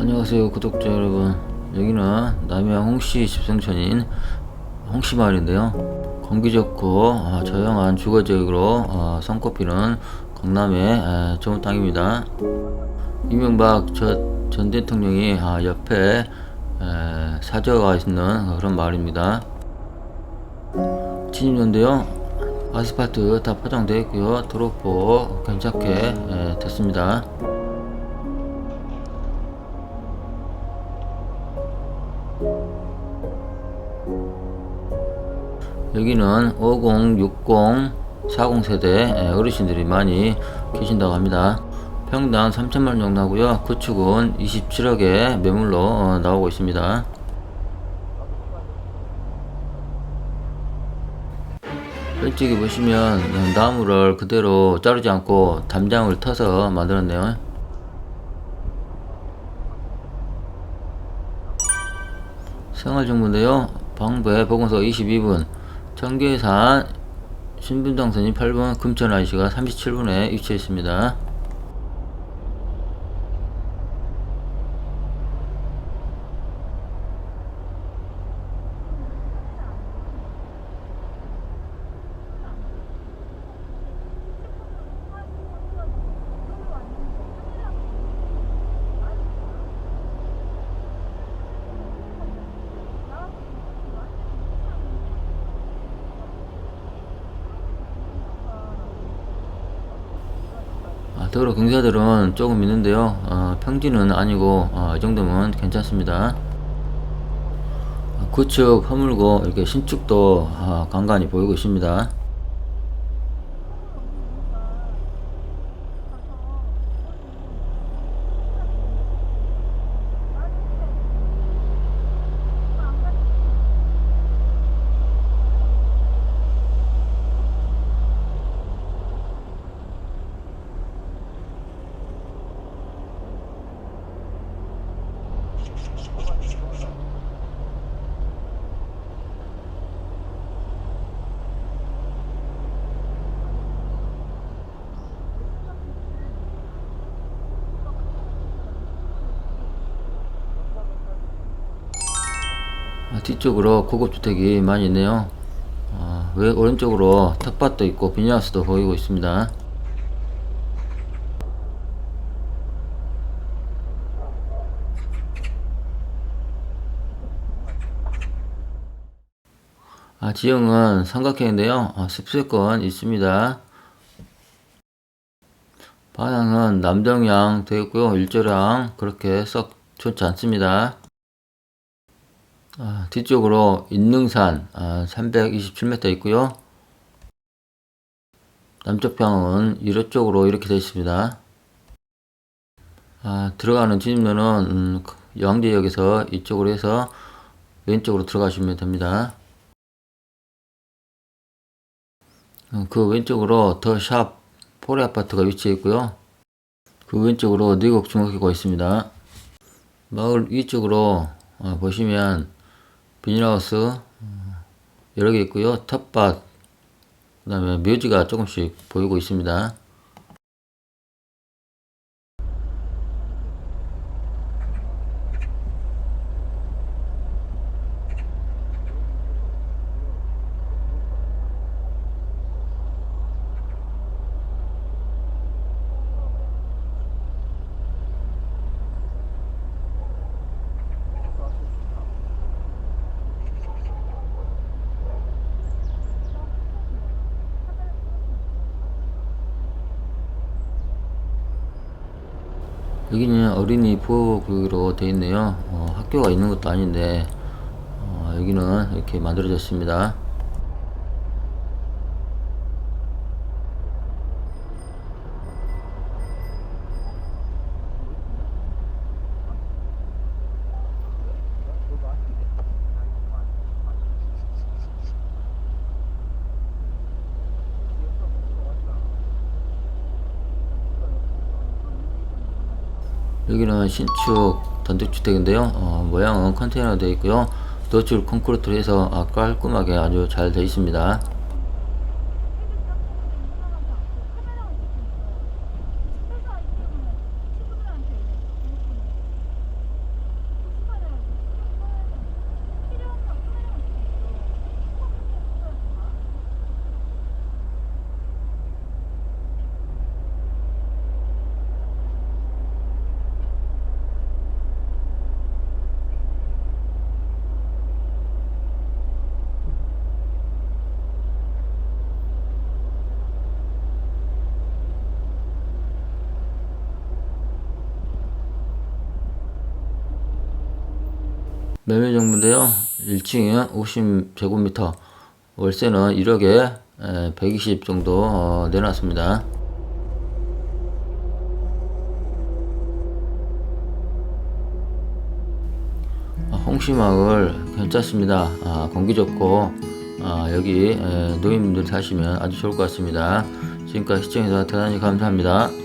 안녕하세요 구독자 여러분. 여기는 남양 홍씨 집성촌인 홍씨마을인데요. 공기 좋고 아, 조용한 주거 지역으로 어, 손꼽히는 강남의 에, 좋은 땅입니다. 이명박 저, 전 대통령이 아, 옆에 에, 사저가 있는 그런 마을입니다. 진입로인데요. 아스팔트 다 포장되어 있고요. 도로포 괜찮게 에, 됐습니다 여기는 50, 60, 40 세대 어르신들이 많이 계신다고 합니다. 평당 3천만 원 정도 하고요. 구축은 27억에 매물로 어, 나오고 있습니다. 왼쪽에 보시면 나무를 그대로 자르지 않고 담장을 터서 만들었네요. 생활정보인데요. 방배 보건소 22분, 청계산 신분당선이 8번, 금천 IC가 37분에 위치해 있습니다. 아, 도로 경사들은 조금 있는데요. 어, 평지는 아니고 어, 이 정도면 괜찮습니다. 어, 구축 허물고 이렇게 신축도 어, 간간히 보이고 있습니다. 뒤쪽으로 고급 주택이 많이 있네요. 아, 왜 오른쪽으로 텃밭도 있고 비닐하우스도 보이고 있습니다. 아, 지형은 삼각형인데요. 아, 습세권 있습니다. 방향은 남동향 되어 있고요. 일조량 그렇게 썩 좋지 않습니다. 아, 뒤쪽으로 인능산 아, 327m 있고요. 남쪽 방은 이로 쪽으로 이렇게 되어 있습니다. 아, 들어가는 진입로는 음, 영대역에서 이쪽으로 해서 왼쪽으로 들어가시면 됩니다. 어, 그 왼쪽으로 더 샵 포레 아파트가 위치해 있고요. 그 왼쪽으로 내곡 중학교가 있습니다. 마을 위쪽으로 어, 보시면 비닐하우스 어, 여러 개 있고요. 텃밭, 그 다음에 묘지가 조금씩 보이고 있습니다. 여기는 어린이 보호구로 되어 있네요. 어, 학교가 있는 것도 아닌데 어, 여기는 이렇게 만들어졌습니다. 여기는 신축 단독주택인데요. 어, 모양은 컨테이너 되어 있고요. 노출 콘크리트로 해서 아, 깔끔하게 아주 잘 되어 있습니다. 매매 정보인데요. 1층에 50제곱미터, 월세는 1억에 120 정도 어, 내놨습니다. 아, 홍시마을 괜찮습니다. 아, 공기 좋고 아, 여기 에, 노인분들 사시면 아주 좋을 것 같습니다. 지금까지 시청해주셔서 대단히 감사합니다.